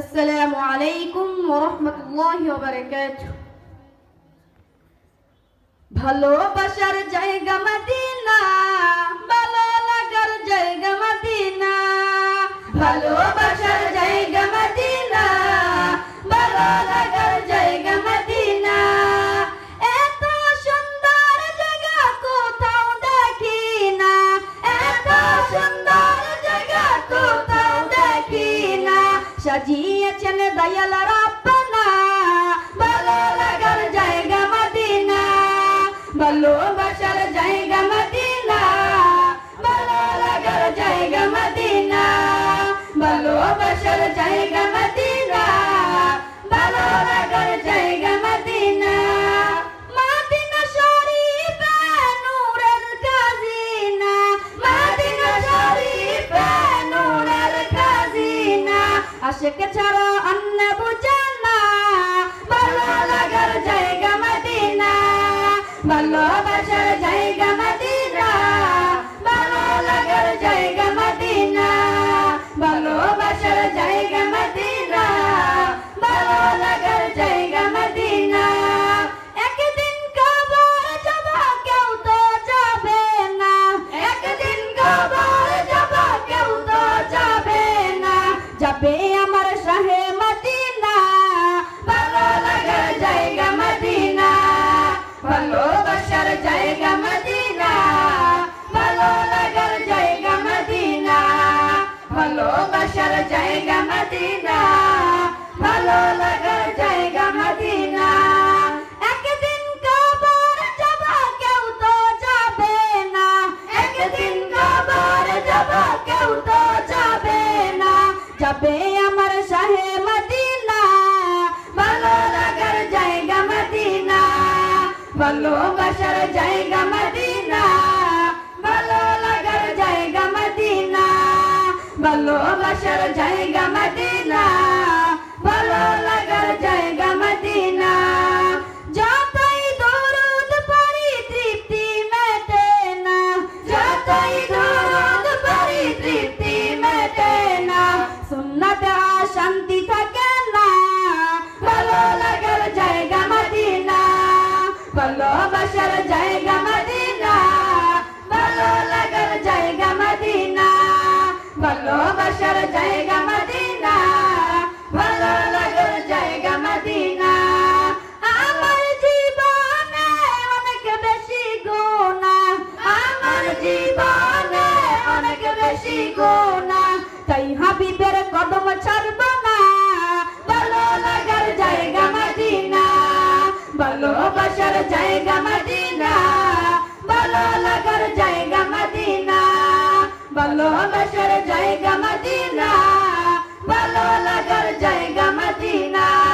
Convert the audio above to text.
আসসালামু আলাইকুম ওরহমতুল্লাহ বারাকাত ভালোবাসার জায়গা মদিনা, ভালো লাগার জায়গা মদিনা। ভালোবাসার জায়গা মদিনা, ভালো লাগার 哎呀！来了。আশিক ছাড়া অন্য বুঝানা ভালোবাসার জায়গা মদিনা, ভালো লাগার জায়গা মদিনা। একদিন কবর যাব, কেউ তো যাবে না। একদিন কবর যাব, কেউ তো যাবে না। যাবে আমার শাহে মদিনা, ভালো লাগার জায়গা মদিনা, ভালোবাসার জায়গা অনেক বেশি তাই হাবিবের কদম ছাড়ব না। ভালো লাগার জায়গা মদিনা ভালোবাসার জায়গা মদিনা ভালো লাগার জায়গা মদিনা ভালোবাসার জায়গা মদিনা ভালো লাগার জায়গা মদিনা।